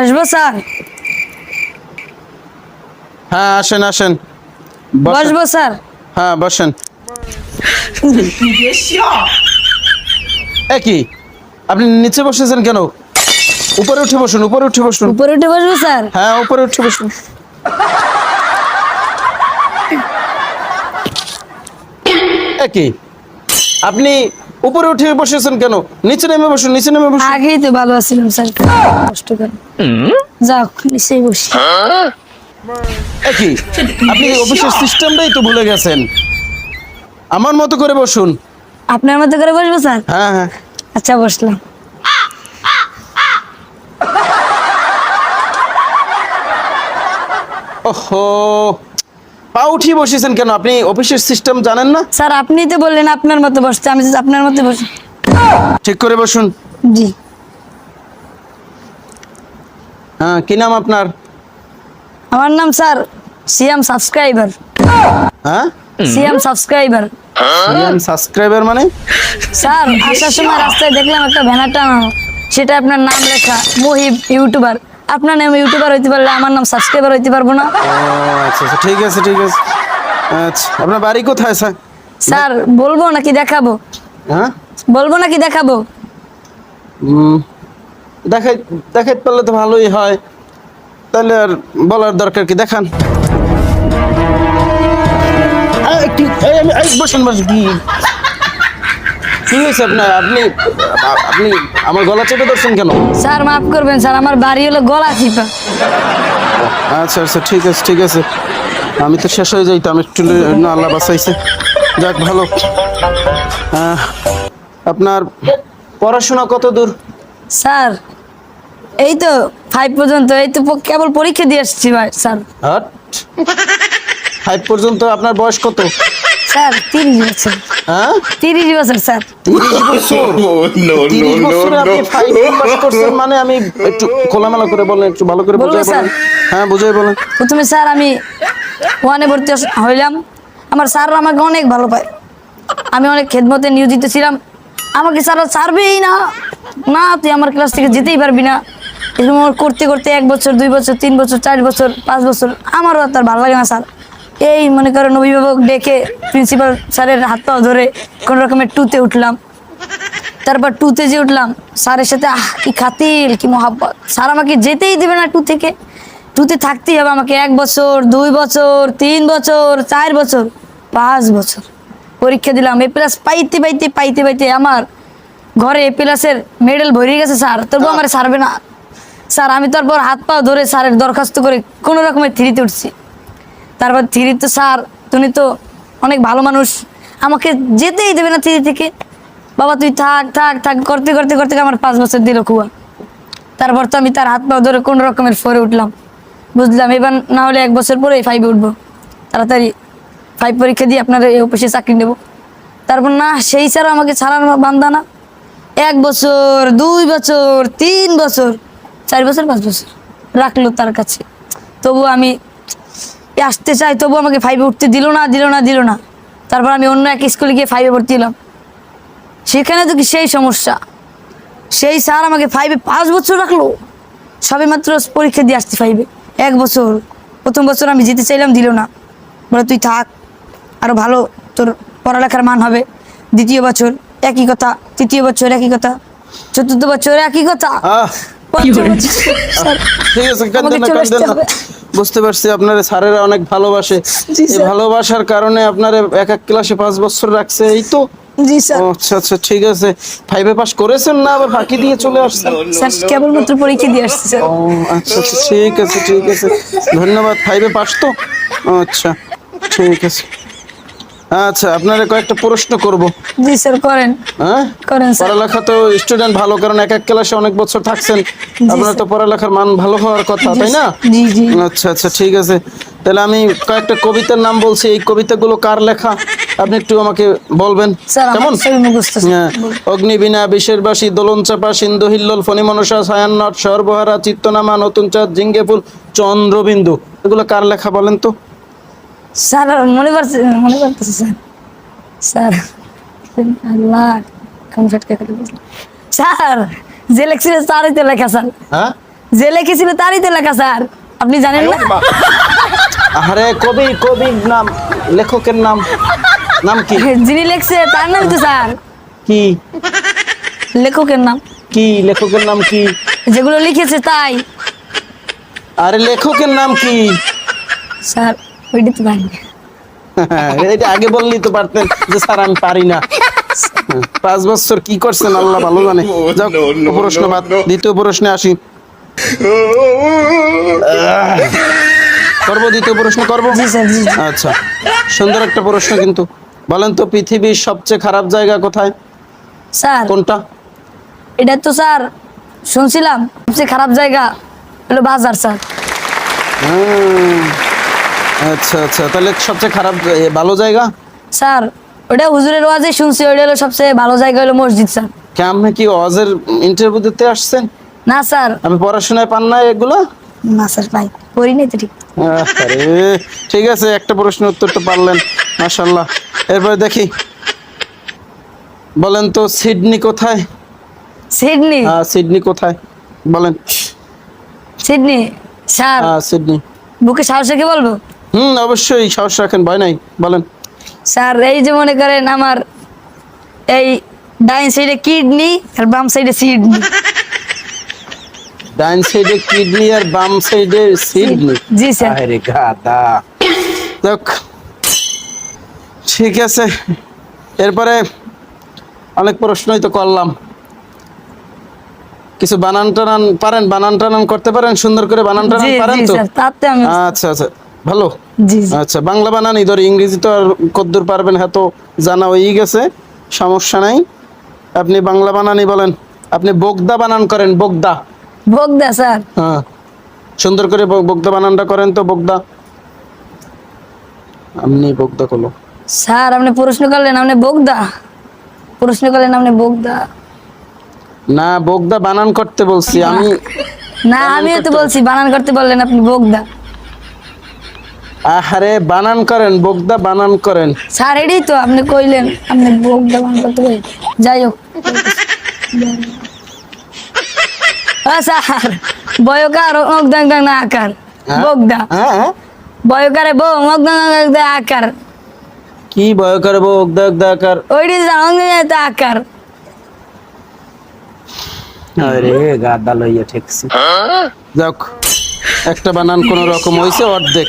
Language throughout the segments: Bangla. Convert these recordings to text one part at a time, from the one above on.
আসব স্যার? হ্যাঁ আসেন আসেন। বসবো স্যার। হ্যাঁ বসেন। একই আপনি নিচে বসেছেন কেন? উপরে উঠে বসুন উপরে উঠে বসুন। উপরে উঠে বসবো স্যার? হ্যাঁ উপরে উঠে বসুন। একই আপনি উপরে উঠে বসেছেন কেন? নিচে নেমে বসুন নিচে নেমে বসুন। আগেই তো ভালো আছিলাম স্যার কষ্ট করে। যাও নিচেই বসি। একই আপনি অফিসের সিস্টেমটাই তো ভুলে গেছেন? আমার মতো করে বসুন। আপনার মতো করে বসবো স্যার? হ্যাঁ হ্যাঁ। আচ্ছা বসলাম। ওহো! পা উঠিয়ে বসেছেন কেন? আপনি অফিসের সিস্টেম জানেন না? স্যার আপনি তো বললেন আপনার মতো বসতে আমি আপনার মতো বসি ঠিক করে বসুন। জি। হ্যাঁ কি নাম আপনার? আমার নাম স্যার সিএম সাবস্ক্রাইবার। হ্যাঁ? CM subscriber. সাবস্ক্রাইবার মানে? স্যার আসার সময় রাস্তায় দেখলাম একটা ব্যানার সেটা আপনার নাম লেখা মহিব ইউটিউবার। আপনার নাম ইউটিউবার হইতে পারলে আমার নাম সাবস্ক্রাইবার হইতে পারব না। আচ্ছা আচ্ছা ঠিক আছে ঠিক আছে। আচ্ছা আপনার বাড়ি কোথায় স্যার? স্যার বলব নাকি দেখাবো? হ্যাঁ? বলব নাকি দেখাবো? দেখাই দেখাইতে পারলে তো ভালোই হয়। তাহলে আর বলার দরকার কি? দেখান। বসেন বসেন। কি হয়েছে আপনার? আপনি আপনি আমার গলা চেপে ধরছেন কেন? স্যার মাফ করবেন স্যার আমার বাড়ি হলো গলা চিপা। আচ্ছা আচ্ছা ঠিক আছে ঠিক আছে। আমি তো শেষ হয়ে যাইতাম একটু না আল্লাহ বাঁচাইছে। যাক ভালো। আপনার পড়াশোনা কত দূর? স্যার এই তো ফাইভ পর্যন্ত এই তো কেবল পরীক্ষা দিয়ে আসছি ভাই স্যার। ফাইভ পর্যন্ত আপনার বয়স কত? স্যার তিরিশ বছর। হ্যাঁ? তিরিশ বছর স্যার। তিরিশ বছর। তিরিশ বছরে আপনি ফাইভ পাস করছেন মানে আমি একটু খোলামেলা করে বলেন একটু ভালো করে বুঝাই স্যার? বলেন। হ্যাঁ বুঝাই বলেন। প্রথমে স্যার আমি ওয়ানে ভর্তি হইলাম। আমার স্যার আমাকে অনেক ভালো পায়। আমি অনেক খেদমতে নিয়োজিত ছিলাম। আমাকে স্যার ছাড়বেই না। না তুই আমার ক্লাস থেকে যেতেই পারবি না। এরকম করতে করতে এক বছর দুই বছর তিন বছর চার বছর পাঁচ বছর আমারও তার ভালো লাগে না স্যার। এই মনে করেন অভিভাবক ডেকে প্রিন্সিপাল স্যারের হাত পাও ধরে কোনো রকমের টুতে উঠলাম। তারপর টুতে যে উঠলাম স্যারের সাথে আহ কি খাতিল কি মহাব্বত। স্যার আমাকে যেতেই দেবে না টু থেকে। টুতে থাকতেই হবে আমাকে এক বছর দুই বছর তিন বছর চার বছর পাঁচ বছর। পরীক্ষা দিলাম এ প্লাস পাইতে পাইতে পাইতে পাইতে আমার ঘরে এ প্লাসের মেডেল ভরে গেছে স্যার। তবু আমার সারবে না। স্যার আমি তারপর হাত পা ধরে স্যারের দরখাস্ত করে কোনো রকমের থ্রিতে উঠছি। তারপর থ্রি তো স্যার, তুমি তো অনেক ভালো মানুষ। আমাকে যেতেই দেবে না থ্রি থেকে। বাবা, তুই থাক থাক থাক, করতে করতে করতে আমার পাঁচ বছর দিল খুয়া। তারপর তো আমি তার হাত পা ধরে কোনো রকমের ফোরে উঠলাম। বুঝলাম, এবার না হলে এক বছর পরে ফাইভে উঠবো। তাড়াতাড়ি ফাইভ পরীক্ষা দিয়ে আপনার এই অফিসে চাকরি নেব। তারপর না, সেই স্যার আমাকে ছাড়ানো বান্ধা না। এক বছর, দুই বছর, তিন বছর, চার বছর, পাঁচ বছর রাখল তার কাছে। তবু আমি আসতে চাই তবু আমাকে ফাইভে উঠতে দিল না দিল না দিল না। তারপর আমি অন্য এক স্কুলে গিয়ে ফাইভে ভর্তি হলাম। সেখানে তো কি সেই সমস্যা? সেই স্যার আমাকে ফাইভে পাঁচ বছর রাখল। সবে মাত্র পরীক্ষা দিয়ে আসতে ফাইভে এক বছর। প্রথম বছর আমি যেতে চাইলাম, দিল না। বলে, তুই থাক আরও ভালো তোর পড়ালেখার মান হবে। দ্বিতীয় বছর, একই কথা, তৃতীয় বছর, একই কথা, চতুর্থ বছর, একই কথা। আহ পঞ্চম বছর, স্যার, ঠিক আছে কাঁদেন না কাঁদেন না। বুঝতে পারছি আপনার স্যারেরা অনেক ভালোবাসে। এই ভালোবাসার কারণে আপনার এক এক ক্লাসে পাঁচ বছর রাখছে এই তো? জি স্যার। আচ্ছা আচ্ছা ঠিক আছে। ফাইভে পাস করেছেন না আবার ফাঁকি দিয়ে চলে আসছেন? স্যার কেবলমাত্র পরীক্ষা দিয়ে আসছে স্যার। ও আচ্ছা আচ্ছা ঠিক আছে ঠিক আছে। ধন্যবাদ ফাইভে পাস তো? আচ্ছা ঠিক আছে। আচ্ছা আপনারা কয়েকটা প্রশ্ন করব। জি স্যার করেন। হ্যাঁ? করেন স্যার। পড়ালেখা তো স্টুডেন্ট ভালো কারণ এক এক ক্লাসে অনেক বছর থাকছেন। আপনার তো পড়ালেখার মান ভালো হওয়ার কথা তাই না? জি জি। আচ্ছা আচ্ছা ঠিক আছে। তাহলে আমি কয়েকটা কবিতার নাম বলছি। এই কবিতাগুলো কার লেখা? আপনি একটু আমাকে বলবেন। কেমন। হ্যাঁ। অগ্নিবীণা বিশের বাসী দোলন চাপা সিন্ধু হিল্লোল ফণি মনসা ছায়ান্নট সর্বহারা চিত্তনামা নতুন চাঁদ জিঙ্গে ফুল চন্দ্রবিন্দু। এগুলো কার লেখা বলেন তো? স্যার আর মনে পারছে মনে পারতেছে স্যার স্যার আল্লাহ কোন ফটকে করে বসলাম। স্যার যে লেখছিল স্যারই তো লেখা স্যার হ্যাঁ যে লিখেছিল তারই তো লেখা স্যার আপনি জানেন না আরে কবি কবির নাম লেখকের নাম নাম কি যিনি লিখছে তার নাম তো স্যার কি লেখকের নাম কি লেখকের নাম কি যেগুলো লিখেছে তাই আরে লেখকের নাম কি স্যার ওইটা তো জানি এটা আগে বললি তো পারতেন যে স্যার আমি পারি না। পাঁচ বছর কি করছেন আল্লাহ ভালো জানে। যাক প্রশ্ন বাদ দ্বিতীয় প্রশ্নে আসি। করব দ্বিতীয় প্রশ্ন করব। আচ্ছা সুন্দর একটা প্রশ্ন কিন্তু। বলেন তো পৃথিবীর সবচেয়ে খারাপ জায়গা কোথায়? স্যার। কোনটা? এটা তো স্যার শুনছিলাম সবচেয়ে খারাপ জায়গা হলো বাজার স্যার। হুম, আচ্ছা আচ্ছা। তাহলে সবচেয়ে খারাপ ভালো জায়গা? স্যার ওটা হুজুরের ওয়াজে শুনছি ওইটা হলো সবচেয়ে ভালো জায়গা হলো মসজিদ স্যার। কেমন কি অজের ইন্টারভিউ দিতে আসছেন? না স্যার। আমি পড়াশোনায় পান না এগুলো? না স্যার ভাই করি নাই তো ঠিক। আরে ঠিক আছে একটা প্রশ্নের উত্তর তো পারলেন মাশাল্লাহ এরপরে দেখি। বলেন তো সিডনি কোথায়? সিডনি? হ্যাঁ সিডনি কোথায়? বলেন। Sydney sir. হ্যাঁ সিডনি। বুকে সাহস রেখে বলব? হুম অবশ্যই সাহস রাখেন ভয় নাই বলেন। স্যার এই যে মনে করেন আমার এই ডাইন সাইডে কিডনি আর বাম সাইডে সিডনি। ডাইন সাইডে কিডনি আর বাম সাইডে সিডনি। জি স্যার। আরে গাদা। দেখ ঠিক আছে। এরপরে অনেক প্রশ্নই তো করলাম। কিছু বানান টানান পারেন বানান টানান করতে পারেন সুন্দর করে বানান টানান পারেন তো? স্যার তাতে আমি আচ্ছা আচ্ছা। ভালো? জি আচ্ছা বাংলা বানান ধর ইংরেজি তো আর কদ্দূর পারবেন হ্যাঁ তো জানা হয়েই গেছে সমস্যা নাই। আপনি বাংলা বানানই বলেন আপনি বগদা বানান করেন বগদা। ভোগ দা স্যার। হ্যাঁ সুন্দর করে বগ- বগদা বানানটা করেন তো বগদা। আপনি বগদা করল। স্যার আপনি প্রশ্ন করলেন আপনি বগদা? প্রশ্ন করলেন আপনি বগদা? না বগদা বানান করতে বলছি আমি না আমিও তো বলছি বানান করতে বললেন আপনি বগদা। আহারে বানান করেন বগদা বানান করেন। স্যার এটাই তো আপনি কইলেন আপনি বগদা বানান করতে বলেন যাই হোক। আ, স্যার বয়কার অগদাং দাং না আকার হ্যাঁ? বগদা। হ্যাঁ হ্যাঁ? বয়কারে বউ অগদাং দাং আকার। কি বয়কারে ভয় করে বগদা বগদা কার ওইটি জান আকার। আরে গাদা লইয়া ঠেকছি। যাক একটা বানান কোন রকম হইছে অর্ধেক।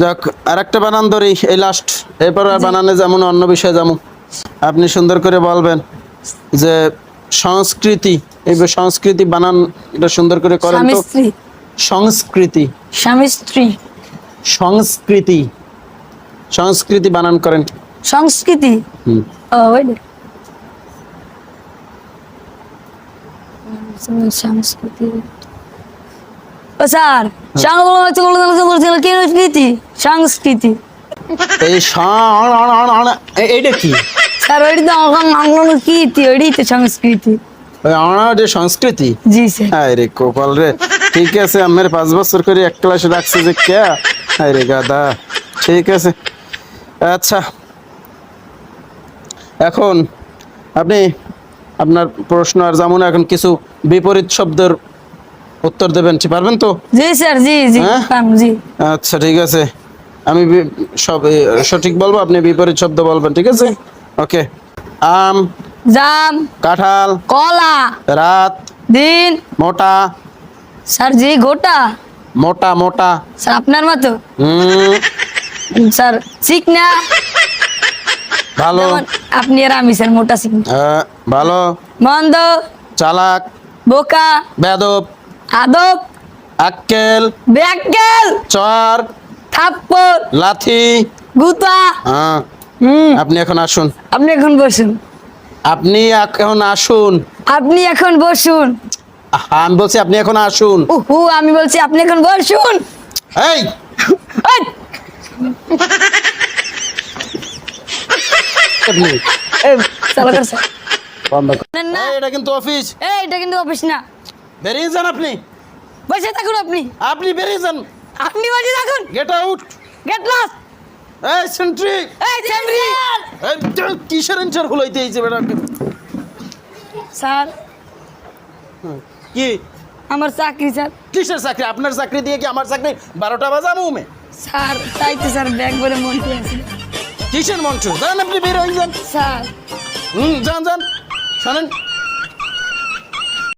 যাক আর একটা বানান ধরি এই লাস্ট এরপর আর বানানে যেমন অন্য বিষয়ে যেমন আপনি সুন্দর করে বলবেন যে সংস্কৃতি এই সংস্কৃতি বানান এটা সুন্দর করে করেন তো। সংস্কৃতি। স্বামী স্ত্রী। সংস্কৃতি। সংস্কৃতি বানান করেন। সংস্কৃতি? সংস্কৃতি। স্যার সংস্কৃতি সংস্কৃতি। এই এইটা কি? স্যার ওইটি তো সংস্কৃতি ওইটি তো সংস্কৃতি। ওই সংস্কৃতি? জি স্যার। কপাল রে। ঠিক আছে আমার পাঁচ বছর করে এক ক্লাসে রাখছে যে কে? গাদা ঠিক আছে। আচ্ছা। এখন আপনি আপনার প্রশ্ন আর যেমন এখন কিছু বিপরীত শব্দের উত্তর দেবেন ঠিক পারবেন তো? জি স্যার জি জি হ্যাঁ? পাম, জি। আচ্ছা ঠিক আছে। আমি সব সঠিক বলব আপনি বিপরীত শব্দ বলবেন ঠিক আছে? ওকে। আম জাম কাঁঠাল কলা রাত দিন। মোটা। স্যার জি গোটা। মোটা মোটা। স্যার আপনার মতো। স্যার চিকনা ভালো। আপনি আর আমি স্যার মোটা চিকনা ভালো। মন্দ। চালাক। বোকা। বেদব আদব। আক্কেল। ব্যাকেল। চর। থাপ্পড়। লাথি। গুতা। হ্যাঁ। হুম। আপনি এখন আসুন। আপনি এখন বসুন। আপনি এখন আসুন। আপনি এখন বসুন। আমি বলছি আপনি এখন আসুন। উহু আমি বলছি আপনি এখন বসুন। এই, এটা কিন্তু অফিস। এই এটা কিন্তু অফিস না। বেরিয়ে যান আপনি। বসে থাকুন আপনি। আপনি বেরিয়ে যান। আপনি বসে থাকুন। গেট আউট গেট লস এই সেন্ট্রি এই সেন্ট্রি কিসের ইন্টার হলাইতে এইছে বেটা স্যার। কি? আমার চাকরি স্যার। কিসের চাকরি? আপনার চাকরি দিয়ে কি আমার চাকরি? বারোটা বাজাবো উমে স্যার তাই তো স্যার ব্যাগ করে মন করে আছে কিসের মঞ্চ যান আপনি বের হয়ে যান। স্যার। হুম যান যান। শোনেন।